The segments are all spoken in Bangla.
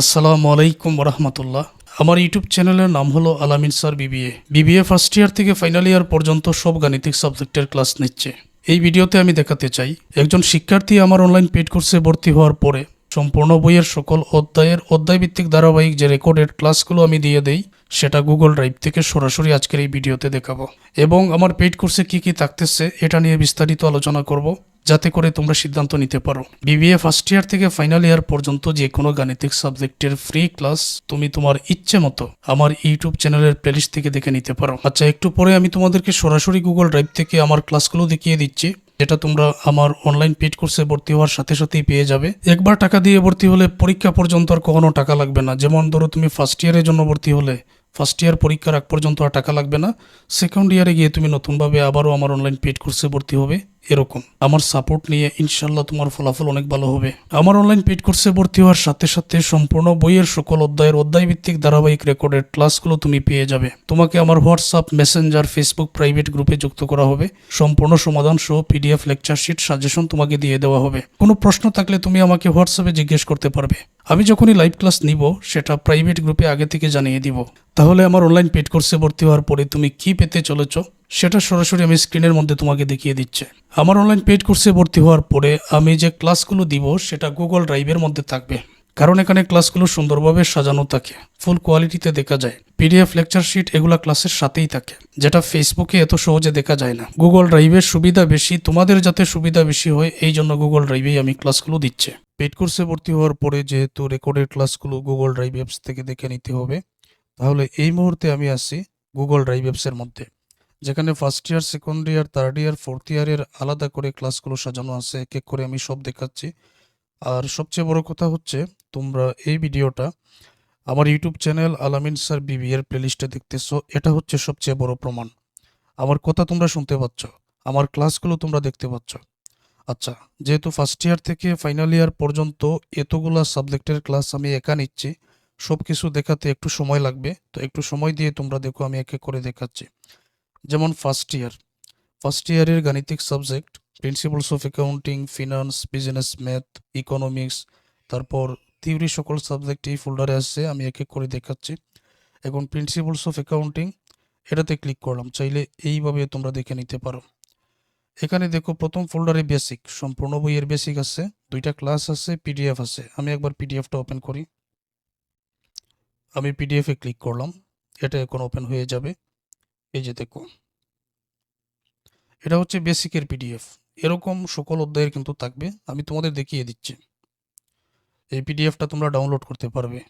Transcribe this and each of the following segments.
আসসালামু আলাইকুম রহমতুল্লাহ আমার ইউটিউব চ্যানেলের নাম হলো Alamin sir BBA. BBA first year থেকে ফাইনাল ইয়ার পর্যন্ত সব গাণিতিক সাবজেক্টের ক্লাস নিচ্ছে। এই ভিডিওতে আমি দেখাতে চাই, একজন শিক্ষার্থী আমার অনলাইন পেড কোর্সে ভর্তি হওয়ার পরে সম্পূর্ণ বইয়ের সকল অধ্যায়ের অধ্যায়ভিত্তিক ধারাবাহিক যে রেকর্ডেড ক্লাসগুলো আমি দিয়ে দেই, সেটা গুগল ড্রাইভ থেকে সরাসরি আজকের এই ভিডিওতে দেখাবো। এবং আমার পেইড কোর্সে কি কি থাকতেছে, এটা নিয়ে বিস্তারিত আলোচনা করব। যাতে করে তোমরা সিদ্ধান্ত নিতে পারো। বিবিএ ফার্স্ট ইয়ার থেকে ফাইনাল ইয়ার পর্যন্ত যে কোনো গাণিতিক সাবজেক্টের ফ্রি ক্লাস তুমি তোমার ইচ্ছে মতো আমার ইউটিউব চ্যানেলের প্লেলিস্ট থেকে দেখে নিতে পারো। আচ্ছা একটু পরে আমি তোমাদেরকে সরাসরি গুগল ড্রাইভ থেকে আমার ক্লাসগুলো দেখিয়ে দিচ্ছি, যেটা তোমরা আমার অনলাইন পেড কোর্সে ভর্তি হওয়ার সাথে সাথেই পেয়ে যাবে। একবার টাকা দিয়ে ভর্তি হলে পরীক্ষা পর্যন্ত আর কখনো টাকা লাগবে না। যেমন ধরো তুমি ফার্স্ট ইয়ারের জন্য ভর্তি হলে ফার্স্ট ইয়ার পরীক্ষার আগ পর্যন্ত আর টাকা লাগবে না। সেকেন্ড ইয়ারে গিয়ে তুমি নতুনভাবে আবারও আমার অনলাইন পেড কোর্সে ভর্তি হবে। এরকম। আমার সাপোর্ট নিয়ে ইনশাল্লাহ তোমার ফলাফল অনেক ভালো হবে। আমার অনলাইন পেড কোর্সে ভর্তি হওয়ার সাথে সাথে সম্পূর্ণ বইয়ের সকল অধ্যায়ের অধ্যায় ভিত্তিক ধারাবাহিক রেকর্ডের ক্লাসগুলো তুমি পেয়ে যাবে। তোমাকে আমার হোয়াটসঅ্যাপ মেসেঞ্জার ফেসবুক প্রাইভেট গ্রুপে যুক্ত করা হবে। সম্পূর্ণ সমাধান সহ পিডিএফ লেকচার শিট সাজেশন তোমাকে দিয়ে দেওয়া হবে। কোনো প্রশ্ন থাকলে তুমি আমাকে হোয়াটসঅ্যাপে জিজ্ঞেস করতে পারবে। আমি যখনই লাইভ ক্লাস নিব, সেটা প্রাইভেট গ্রুপে আগে থেকে জানিয়ে দিব। তাহলে আমার অনলাইন পেড কোর্সে ভর্তি হওয়ার পরে তুমি কি পেতে চলেছ? সেটা সরাসরি আমি স্ক্রিনের মধ্যে তোমাকে দেখিয়ে দিচ্ছে। আমার অনলাইন পেড কোর্সে ভর্তি হওয়ার পরে আমি যে ক্লাসগুলো দিব, সেটা গুগল ড্রাইভের মধ্যে থাকবে। কারণ এখানে ক্লাসগুলো সুন্দরভাবে সাজানো থাকে ফুল কোয়ালিটিতে দেখা যায়। পিডিএফ লেকচার শিট এগুলা ক্লাসের সাথেই থাকে, যেটা ফেসবুকে এত সহজে দেখা যায় না। গুগল ড্রাইভের সুবিধা বেশি, তোমাদের যাতে সুবিধা বেশি হয়, এই জন্য গুগল ড্রাইভেই আমি ক্লাসগুলো দিচ্ছে। পেড কোর্সে ভর্তি হওয়ার পরে যেহেতু রেকর্ডেড ক্লাসগুলো গুগল ড্রাইভ অ্যাপস থেকে দেখে নিতে হবে, তাহলে এই মুহূর্তে আমি আছি গুগল ড্রাইভ অ্যাপসের মধ্যে। যেখানে first year second year third year fourth ইয়ারের আলাদা করে ক্লাসগুলো সাজানো আছে, এক এক করে আমি সব দেখাচ্ছি। আর সবচেয়ে বড় কথা হচ্ছে, তোমরা এই ভিডিওটা আমার ইউটিউব চ্যানেল আলামিন স্যার বিবি এর প্লেলিস্টে দেখতেছো, এটা হচ্ছে সবচেয়ে বড় প্রমাণ। আমার কথা তোমরা শুনতে পাচ্ছ, আমার ক্লাসগুলো তোমরা দেখতে পাচ্ছ। আচ্ছা যেহেতু ফার্স্ট ইয়ার থেকে ফাইনাল ইয়ার পর্যন্ত এতগুলা সাবজেক্টের ক্লাস আমি একা নিচ্ছি সব কিছু দেখাতে একটু সময় লাগবে, তো একটু সময় দিয়ে তোমরা দেখো, আমি এক এক করে দেখাচ্ছি। যেমন ফার্স্ট ইয়ার ফার্স্ট ইয়ারের গাণিতিক subject principles of accounting finance business math economics তারপর থিওরি সকল সাবজেক্ট এই ফোল্ডারে আসছে, আমি এক এক করে দেখাচ্ছি। এখন প্রিন্সিপালস অফ অ্যাকাউন্টিং এটাতে ক্লিক করলাম, চাইলে এইভাবে তোমরা দেখে নিতে পারো। এখানে দেখো প্রথম ফোল্ডারে বেসিক সম্পূর্ণ বইয়ের বেসিক আছে, দুইটা ক্লাস আছে পিডিএফ আছে। আমি একবার পিডিএফটা ওপেন করি। আমি পিডিএফে ক্লিক করলাম, এটা এখন ওপেন হয়ে যাবে। এই যে দেখো এটা হচ্ছে বেসিকের পিডিএফ। এরকম সকল অধ্যায়ের কিন্তু থাকবে। আমি তোমাদের দেখিয়ে দিচ্ছি। এই পিডিএফটা তোমরা ডাউনলোড করতে পারবে।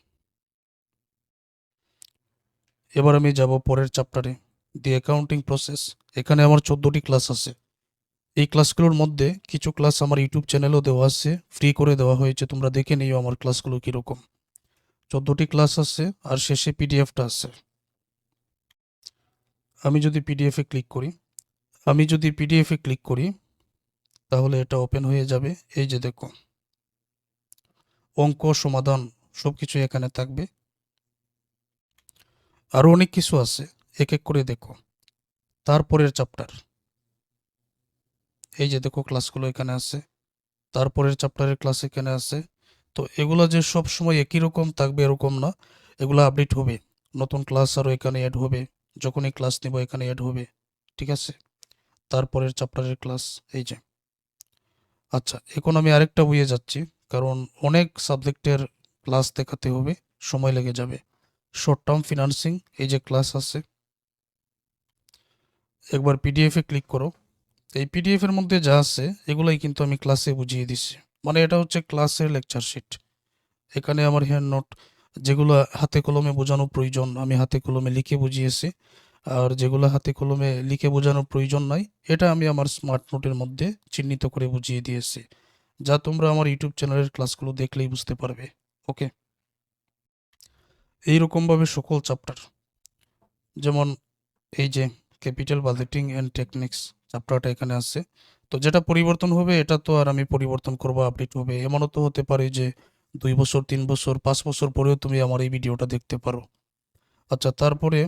এবার আমি যাব পরের চ্যাপ্টারে। The accounting process. এখানে আমার চোদ্দোটি ক্লাস আছে। এই ক্লাসগুলোর মধ্যে কিছু ক্লাস আমার ইউটিউব চ্যানেলেও দেওয়া আছে। ফ্রি করে দেওয়া হয়েছে। তোমরা দেখে নিও আমার ক্লাসগুলো কীরকম। চোদ্দোটি ক্লাস আছে আর শেষে পিডিএফটা আছে। আমি যদি পিডিএফে ক্লিক করি, আমি যদি পিডিএফে ক্লিক করি, তাহলে এটা ওপেন হয়ে যাবে। এই যে দেখো, অঙ্ক, সমাধান সব কিছু এখানে থাকবে। আরও অনেক কিছু আছে, এক এক করে দেখো। তারপরের চ্যাপ্টার এই যে দেখো ক্লাসগুলো এখানে আছে। তারপরের চ্যাপ্টারের ক্লাস এখানে আছে। তো এগুলো যে সব সময় একই রকম থাকবে এরকম না, এগুলো আপডেট হবে। নতুন ক্লাস আরও এখানে অ্যাড হবে। যখনই ক্লাস নেব এখানে অ্যাড হবে, ঠিক আছে? তারপরের চ্যাপ্টারের ক্লাস এই যে। আচ্ছা এখন আমি আরেকটা বইয়ে যাচ্ছি, কারণ অনেক সাবজেক্টের ক্লাস দেখাতে হবে, সময় লেগে যাবে। শর্ট টার্ম ফিনান্সিং এই যে ক্লাস আছে। একবার পিডিএফে ক্লিক করো। এই পিডিএফ এর মধ্যে যা আছে, এগুলাই কিন্তু আমি ক্লাসে বুঝিয়ে দিচ্ছি। মানে এটা হচ্ছে ক্লাসের লেকচার শিট এখানে আমার হ্যান্ড নোট যেগুলো হাতে কলমে বোঝানো প্রয়োজন, আমি হাতে কলমে লিখে বুঝিয়েছি। আর যেগুলো হাতে কলমে লিখে বোঝানোর প্রয়োজন নাই, এটা আমি আমার স্মার্ট নোটের মধ্যে চিহ্নিত করে বুঝিয়ে দিয়েছি, যা তোমরা আমার ইউটিউব চ্যানেলের ক্লাসগুলো দেখলেই বুঝতে পারবে। ওকে এইরকমভাবে সকল চ্যাপ্টার যেমন এই যে ক্যাপিটাল বাজেটিং অ্যান্ড টেকনিক্স চ্যাপ্টারটা এখানে আছে, তো যেটা পরিবর্তন হবে, এটা তো আর আমি পরিবর্তন করব আপডেট হবে, এমনও তো হতে পারে যে দুই বছর, তিন বছর, পাঁচ বছর পরেও তুমি আমার এই ভিডিওটা দেখতে পারো। আচ্ছা তারপরে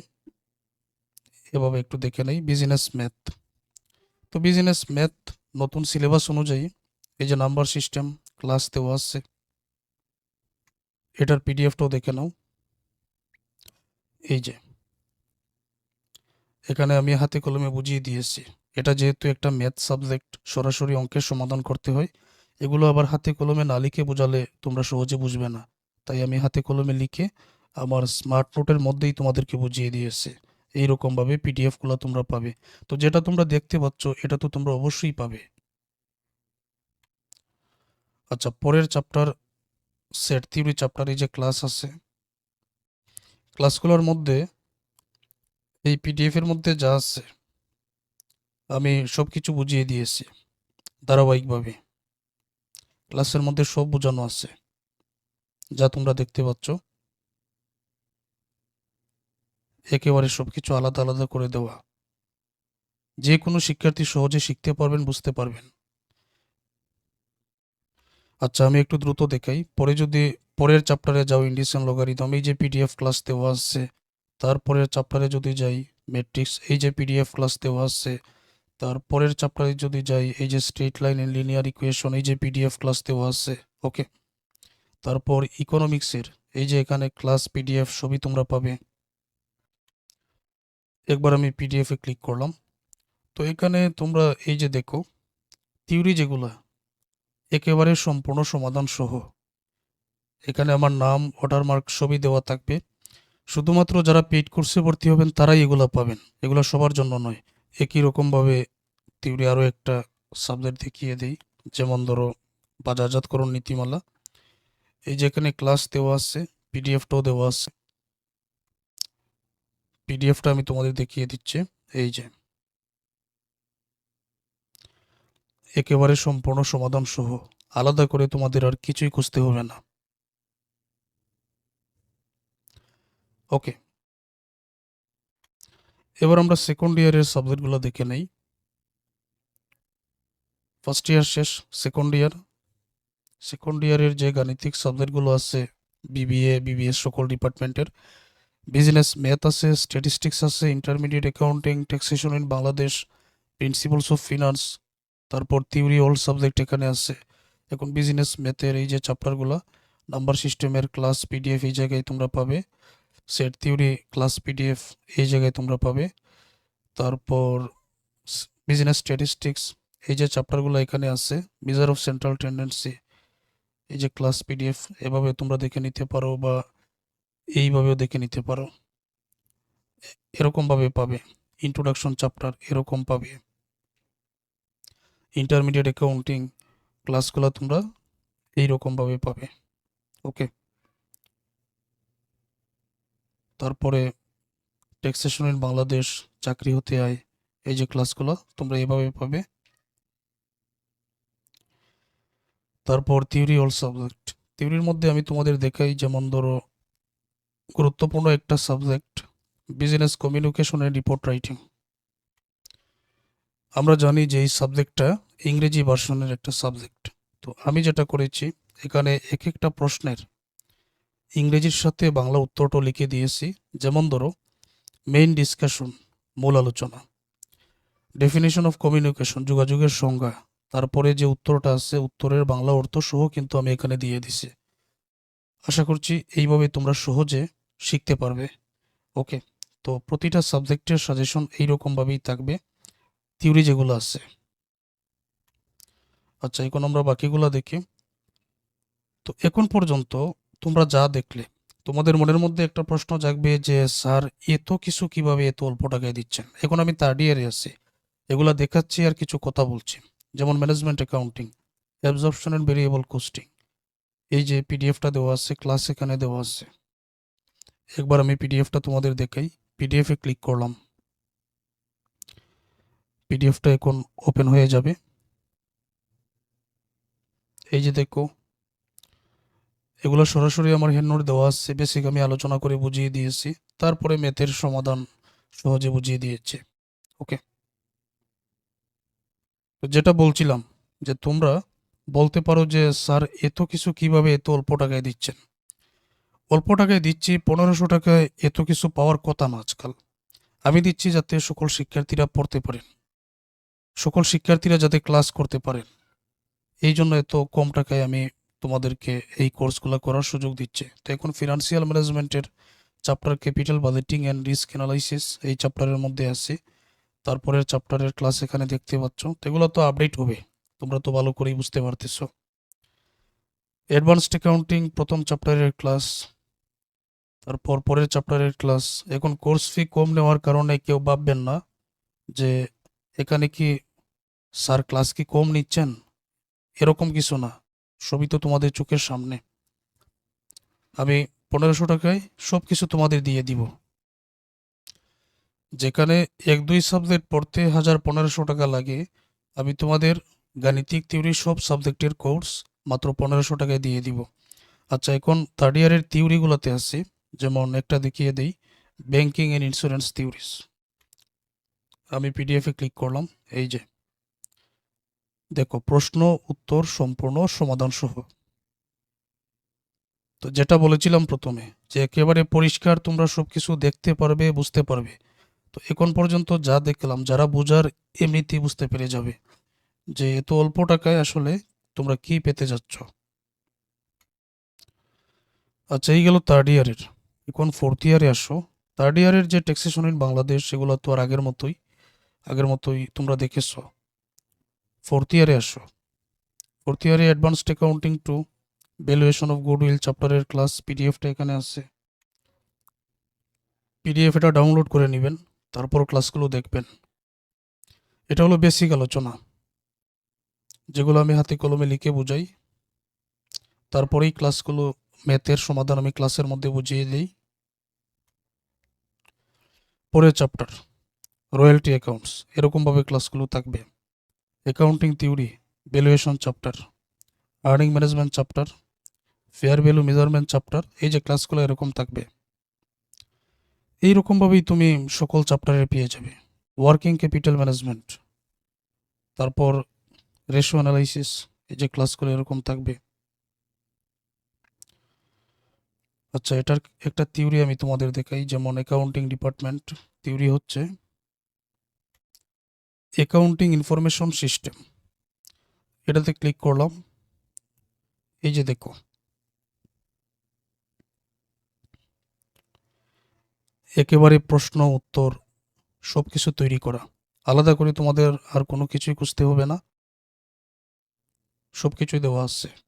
এভাবে একটু দেখে নেই বিজনেস ম্যাথ তো বিজনেস ম্যাথ নতুন সিলেবাস অনুযায়ী এই যে নাম্বার সিস্টেম ক্লাস দেওয়া আছে, এটার পিডিএফটাও দেখে নাও। এই যে, এখানে আমি হাতে কলমে বুঝিয়ে দিয়েছি, এটা যেহেতু একটা ম্যাথ সাবজেক্ট সরাসরি অঙ্কের সমাধান করতে হয়। এগুলো আবার হাতে কলমে না লিখে বোঝালে তোমরা সহজে বুঝবে না। তাই আমি হাতে কলমে লিখে আমার স্মার্ট নোটের মধ্যেই তোমাদেরকে বুঝিয়ে দিয়েছি। এইরকমভাবে পিডিএফগুলো তোমরা পাবে। তো যেটা তোমরা দেখতে পাচ্ছ, এটা তো তোমরা অবশ্যই পাবে। আচ্ছা পরের চ্যাপ্টার সেট থিওরি চ্যাপ্টারে যে ক্লাস আছে ক্লাসগুলোর মধ্যে এই পিডিএফ এর মধ্যে যা আছে, আমি সব কিছু বুঝিয়ে দিয়েছি, ধারাবাহিকভাবে। ক্লাসের মধ্যে সব বোঝানো আছে। যা তোমরা দেখতে পাচ্ছ। একেবারে সবকিছু আলাদা আলাদা করে দেওয়া। যে কোনো শিক্ষার্থী সহজে শিখতে পারবেন, বুঝতে পারবেন। আচ্ছা আমি একটু দ্রুত দেখাই। পরে যদি পরের চ্যাপ্টারে যাও ইন্ডিসিয়ান লগারিদম এই যে পিডিএফ ক্লাস দেওয়া আছে, তারপরের চ্যাপ্টারে যদি যাই ম্যাট্রিক্স এই যে পিডিএফ ক্লাস দেওয়া আছে তারপরের চ্যাপ্টারে যদি যাই, এই যে straight line and linear equation এই যে পিডিএফ ক্লাস দেওয়া আছে ওকে তারপর ইকোনমিক্সের এই যে এখানে ক্লাস পিডিএফ সবই তোমরা পাবে। একবার আমি পিডিএফ ক্লিক করলাম। তো এখানে তোমরা এই যে দেখো থিওরি যেগুলা, একেবারে সম্পূর্ণ সমাধান সহ এখানে আমার নাম ওয়াটারমার্ক সবই দেওয়া থাকবে। শুধুমাত্র যারা পেইড কোর্সে ভর্তি হবেন, তারাই এগুলো পাবেন। এগুলো সবার জন্য নয়। একই রকমভাবে থিওরি আরও একটা সাবজেক্ট দেখিয়ে দিই। যেমন ধরো বাজারজাতকরণ নীতিমালা। এই যে এখানে ক্লাস দেওয়া আছে পিডিএফটাও দেওয়া আছে। পিডিএফটা আমি তোমাদের দেখিয়ে দিচ্ছি। এই যে। একেবারে সম্পূর্ণ সমাধান সহ আলাদা করে তোমাদের আর কিছুই খুঁজতে হবে না। ওকে এবার আমরা সেকেন্ড ইয়ারের সাবজেক্টগুলো দেখে নেই। ফার্স্ট ইয়ার শেষ সেকেন্ড ইয়ার সেকেন্ড ইয়ারের যে গাণিতিক সাবজেক্টগুলো আছে বিবিএ বিবিএস সকল ডিপার্টমেন্টের বিজনেস ম্যাথ আছে স্ট্যাটিস্টিক্স আছে intermediate accounting taxation in Bangladesh principles of finance তারপর থিওরি অল সাবজেক্ট এখানে আছে। এখন বিজনেস ম্যাথের এই যে চ্যাপ্টারগুলো নাম্বার সিস্টেমের ক্লাস পিডিএফ এই জায়গায় তোমরা পাবে। সেট থিওরি ক্লাস পিডিএফ এই জায়গায় তোমরা পাবে। তারপর বিজনেস স্ট্যাটিস্টিক্স এই যে চ্যাপ্টারগুলো এখানে আছে মেজার অফ সেন্ট্রাল টেন্ডেন্সি এই যে ক্লাস পিডিএফ এভাবে তোমরা দেখে নিতে পারো বা এইভাবেও দেখে নিতে পারো। এরকমভাবে পাবে। ইন্ট্রোডাকশন চ্যাপ্টার এরকম পাবে। ইন্টারমিডিয়েট অ্যাকাউন্টিং ক্লাসগুলো তোমরা এইরকমভাবে পাবে। ওকে তারপরে ট্যাক্সেশন ইন বাংলাদেশ চাকরি হতে আয়। এই যে ক্লাসগুলো তোমরা এভাবে পাবে। তারপর থিওরি অল সাবজেক্ট থিওরির মধ্যে আমি তোমাদের দেখাই, যেমন ধরো, গুরুত্বপূর্ণ একটা সাবজেক্ট বিজনেস কমিউনিকেশনের রিপোর্ট রাইটিং আমরা জানি যে এই সাবজেক্টটা ইংরেজি ভার্সনের একটা সাবজেক্ট তো আমি যেটা করেছি, এখানে এক একটা প্রশ্নের ইংরেজির সাথে বাংলা উত্তরটাও লিখে দিয়েছি। যেমন ধরো মেইন ডিসকাশন মূল আলোচনা। ডেফিনেশন অফ কমিউনিকেশন যোগাযোগের সংজ্ঞা। তারপরে যে উত্তরটা আছে, উত্তরের বাংলা অর্থ সহ কিন্তু আমি এখানে দিয়ে দিছি। আশা করছি এইভাবে তোমরা সহজে শিখতে পারবে। ওকে তো প্রতিটা সাবজেক্টের সাজেশন এইরকমভাবেই থাকবে। থিওরি যেগুলো আছে। আচ্ছা এখন আমরা বাকিগুলো দেখি। তো এখন পর্যন্ত তোমরা যা দেখলে, তোমাদের মনের মধ্যে একটা প্রশ্ন জাগবে যে, স্যার এত কিছু কীভাবে এত অল্প টাকায় দিচ্ছেন? এখন আমি থার্ড ইয়ারে আছি। এগুলা দেখাচ্ছি আর কিছু কথা বলছি। যেমন management accounting absorption and variable costing এই যে পিডিএফটা দেওয়া আছে ক্লাস এখানে দেওয়া আছে। একবার আমি পিডিএফটা তোমাদের দেখাই। পিডিএফে ক্লিক করলাম। পিডিএফটা এখন ওপেন হয়ে যাবে। এই যে দেখো এগুলো সরাসরি আমার হ্যান্ডনোট দেওয়া আছে। বেসিক আমি আলোচনা করে বুঝিয়ে দিয়েছি। তারপরে ম্যাথের সমাধান সহজে বুঝিয়ে দিয়েছে। ওকে তো যেটা বলছিলাম, যে তোমরা বলতে পারো যে স্যার এত কিছু কীভাবে এত অল্প টাকায় দিচ্ছেন? অল্প টাকায় দিচ্ছি, পনেরোশো টাকায় এত কিছু পাওয়ার কথা না আজকাল। আমি দিচ্ছি যাতে সকল শিক্ষার্থীরা পড়তে পারেন। সকল শিক্ষার্থীরা যাতে ক্লাস করতে পারেন। এই জন্য এত কম টাকায় আমি তোমাদেরকে এই কোর্সগুলো করার সুযোগ দিচ্ছে। তো এখন ফিনান্সিয়াল ম্যানেজমেন্টের chapter capital budgeting and risk analysis এই চ্যাপ্টারের মধ্যে আছে। তারপরের চ্যাপ্টারের ক্লাস এখানে দেখতে পাচ্ছ। তো এগুলো তো আপডেট হবে। তোমরা তো ভালো করেই বুঝতে পারতেছো। অ্যাডভান্সড অ্যাকাউন্টিং প্রথম চ্যাপ্টারের ক্লাস তারপর পরের চ্যাপ্টারের ক্লাস এখন কোর্স ফি কম নেওয়ার কারণে কেউ ভাববেন না যে এখানে কি স্যার ক্লাস কি কম নিচ্ছেন? এরকম কিছু না। সবই তো তোমাদের চোখের সামনে। আমি পনেরোশো টাকায় সব কিছু তোমাদের দিয়ে দিব। যেখানে এক দুই সাবজেক্ট পড়তে হাজার পনেরোশো টাকা লাগে, আমি তোমাদের গাণিতিক থিওরি সব সাবজেক্টের কোর্স মাত্র পনেরোশো টাকায় দিয়ে দিব। আচ্ছা এখন থার্ড ইয়ারের থিওরিগুলোতে আছে যেমন একটা দেখিয়ে দেই ব্যাংকিং অ্যান্ড ইন্স্যুরেন্স থিওরিস আমি পিডিএফে ক্লিক করলাম, এই যে। দেখো, প্রশ্ন, উত্তর, সম্পূর্ণ সমাধান সহ তো যেটা বলেছিলাম প্রথমে, যে একেবারে পরিষ্কার তোমরা সবকিছু দেখতে পারবে, বুঝতে পারবে। তো এখন পর্যন্ত যা দেখলাম, যারা বোঝার এমনিতেই বুঝতে পেরে যাবে, যে এত অল্প টাকায় আসলে তোমরা কি পেতে যাচ্ছ। আচ্ছা এই গেল থার্ড ইয়ারের এখন ফোর্থ ইয়ারে আসো। থার্ড ইয়ারের যে ট্যাক্সেশন ইন বাংলাদেশ সেগুলো তো আর আগের মতোই আগের মতোই তোমরা দেখেছ। ফোর্থ ইয়ারে আসো। ফোর্থ ইয়ারে advanced accounting two valuation of goodwill চ্যাপ্টারের ক্লাস পিডিএফটা এখানে আছে। পিডিএফ এটা ডাউনলোড করে নেবেন, তারপর ক্লাসগুলো দেখবেন। এটা হলো বেসিক আলোচনা, যেগুলো আমি হাতে কলমে লিখে বুঝাই। তারপরেই ক্লাসগুলো ম্যাথের সমাধান আমি ক্লাসের মধ্যে বুঝিয়ে দিই। পরের চ্যাপ্টার, রয়্যালটি অ্যাকাউন্টস, এরকমভাবে ক্লাসগুলো থাকবে। Accounting theory valuation chapter earning management chapter fair value measurement chapter এই যে ক্লাসগুলো এরকম থাকবে। এইরকমভাবেই তুমি সকল চ্যাপ্টারে পেয়ে যাবে। ওয়ার্কিং ক্যাপিটাল ম্যানেজমেন্ট তারপর রেশো অ্যানালাইসিস এই যে ক্লাসগুলো এরকম থাকবে। আচ্ছা এটার একটা থিওরি আমি তোমাদের দেখাই, যেমন অ্যাকাউন্টিং ডিপার্টমেন্ট থিওরি হচ্ছে অ্যাকাউন্টিং ইনফরমেশন সিস্টেম এটাতে ক্লিক করলাম। এই যে দেখো। একেবারে প্রশ্ন, উত্তর সব কিছু তৈরি করা। আলাদা করে তোমাদের আর কোনো কিছুই খুঁজতে হবে না। সব কিছুই দেওয়া আছে।